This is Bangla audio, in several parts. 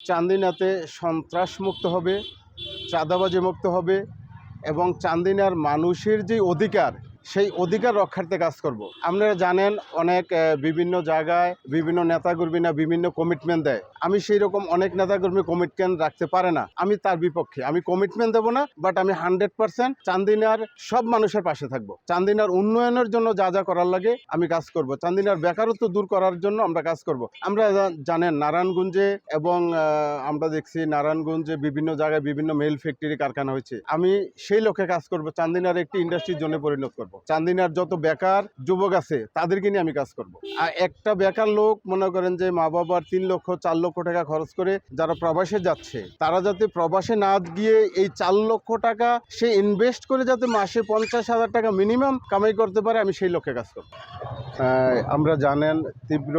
চান্দিনাতে সন্ত্রাসমুক্ত হবে চাঁদাবাজি মুক্ত হবে এবং চান্দিনার মানুষের যে অধিকার সেই অধিকার রক্ষার্থে কাজ করব। আপনারা জানেন অনেক বিভিন্ন জায়গায় বিভিন্ন নেতাকর্মীরা বিভিন্ন কমিটমেন্ট দেয়। আমি সেই রকম অনেক নেতাকর্মী কমিটমেন্ট রাখতে পারে না। আমি তার বিপক্ষে। আমি কমিটমেন্ট দেবো না বাট আমি হান্ড্রেড পার্সেন্ট চান্দিনার সব মানুষের পাশে থাকব। চান্দিনার উন্নয়নের জন্য যা যা করার লাগে আমি কাজ করব। চান্দিনার বেকারত্ব দূর করার জন্য আমরা কাজ করব। আমরা জানেন নারায়ণগঞ্জে এবং আমরা দেখছি নারায়ণগঞ্জে বিভিন্ন জায়গায় বিভিন্ন মেল ফ্যাক্টরি কারখানা হয়েছে। আমি সেই লক্ষ্যে কাজ করব। চান্দিনার একটি ইন্ডাস্ট্রির জন্য পরিণত করব। চান্দিনার যত বেকার যুবক আছে, তাদেরকে নিয়ে আমি কাজ করব। আর একটা বেকার লোক মনে করেন যে মা বাবার তিন লক্ষ, চার লক্ষ টাকা খরচ করে যারা প্রবাসে যাচ্ছে, তারা যাতে প্রবাসে না গিয়ে এই চার লক্ষ টাকা সে ইনভেস্ট করে যাতে মাসে পঞ্চাশ হাজার টাকা মিনিমাম কামাই করতে পারে, আমি সেই লক্ষ্যে কাজ করব। আমরা জানেন তীব্র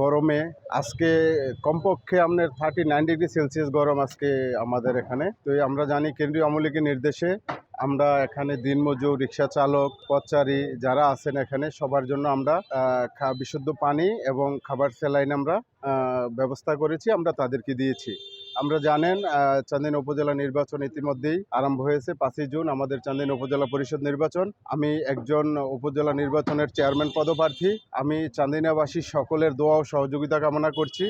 গরমে আজকে কমপক্ষে আপনার থার্টি নাইন ডিগ্রি সেলসিয়াস গরম আজকে আমাদের এখানে। তো আমরা জানি কেন্দ্রীয় আমলিকের নির্দেশে আমরা এখানে দিনমজুর, রিক্সা চালক, পথচারী যারা আছেন এখানে, সবার জন্য আমরা বিশুদ্ধ পানি এবং খাবার স্যালাইন আমরা ব্যবস্থা করেছি, আমরা তাদেরকে দিয়েছি। আমরা জানেন চান্দিন উপজেলা নির্বাচন ইতিমধ্যেই আরম্ভ হয়েছে, পাঁচই জুন, আমাদের চান্দিন উপজেলা পরিষদ নির্বাচন। আমি একজন উপজেলা নির্বাচনের চেয়ারম্যান পদপ্রার্থী। আমি চান্দিনাবাসী সকলের দোয়া ও সহযোগিতা কামনা করছি।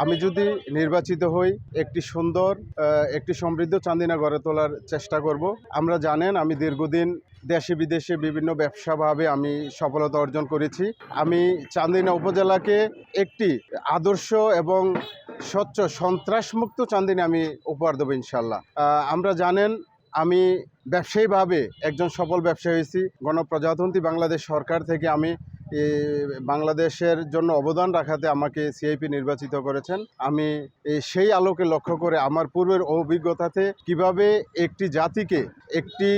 আমি যদি নির্বাচিত হই, একটি সুন্দর একটি সমৃদ্ধ চান্দিনা গড়ে তোলার চেষ্টা করব। আমরা জানেন আমি দীর্ঘদিন দেশে বিদেশে বিভিন্ন ব্যবসাভাবে আমি সফলতা অর্জন করেছি। আমি চান্দিনা উপজেলাকে একটি আদর্শ এবং স্বচ্ছ সন্ত্রাসমুক্ত চান্দিনা আমি উপহার দেবো ইনশাল্লাহ। আমরা জানেন আমি ব্যবসায়ীভাবে একজন সফল ব্যবসায়ী হয়েছি। গণপ্রজাতন্ত্রী বাংলাদেশ সরকার থেকে আমি বাংলাদেশের জন্য অবদান রাখাতে আমাকে সিআইপি নির্বাচিত করেছেন। আমি সেই আলোকে লক্ষ্য করে আমার পূর্বের অভিজ্ঞতাতে কীভাবে একটি জাতিকে একটি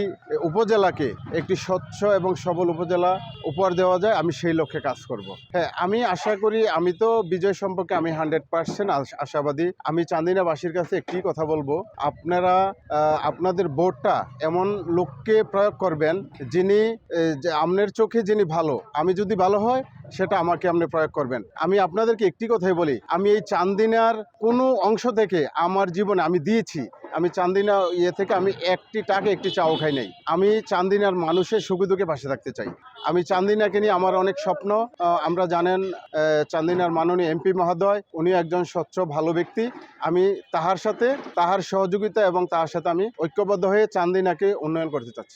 উপজেলাকে একটি স্বচ্ছ এবং সবল উপজেলা উপহার দেওয়া যায়, আমি সেই লক্ষ্যে কাজ করব। হ্যাঁ আমি আশা করি, আমি তো বিজয় সম্পর্কে আমি হান্ড্রেড পার্সেন্ট আশাবাদী। আমি চান্দিনাবাসীর কাছে একটি কথা বলব, আপনারা আপনাদের ভোটটা এমন লোককে প্রয়োগ করবেন যিনি আপনার চোখে যিনি ভালো। আমি যদি ভালো হয় সেটা আমাকে আপনি প্রয়োগ করবেন। আমি আপনাদেরকে একটি কথাই বলি, আমি এই চান্দিনার কোনো অংশ থেকে আমার জীবনে আমি দিয়েছি, আমি চান্দিনা ইয়ে থেকে আমি একটি টাকা একটি চাও খাই নাই। আমি চান্দিনার মানুষের সুখে দুঃখে পাশে থাকতে চাই। আমি চান্দিনাকে নিয়ে আমার অনেক স্বপ্ন আমরা জানেন চান্দিনার মাননীয় এমপি মহোদয়, উনি একজন স্বচ্ছ, ভালো ব্যক্তি। আমি তাহার সাথে, তাহার সহযোগিতা এবং তার সাথে আমি ঐক্যবদ্ধ হয়ে চান্দিনাকে উন্নয়ন করতে চাচ্ছি।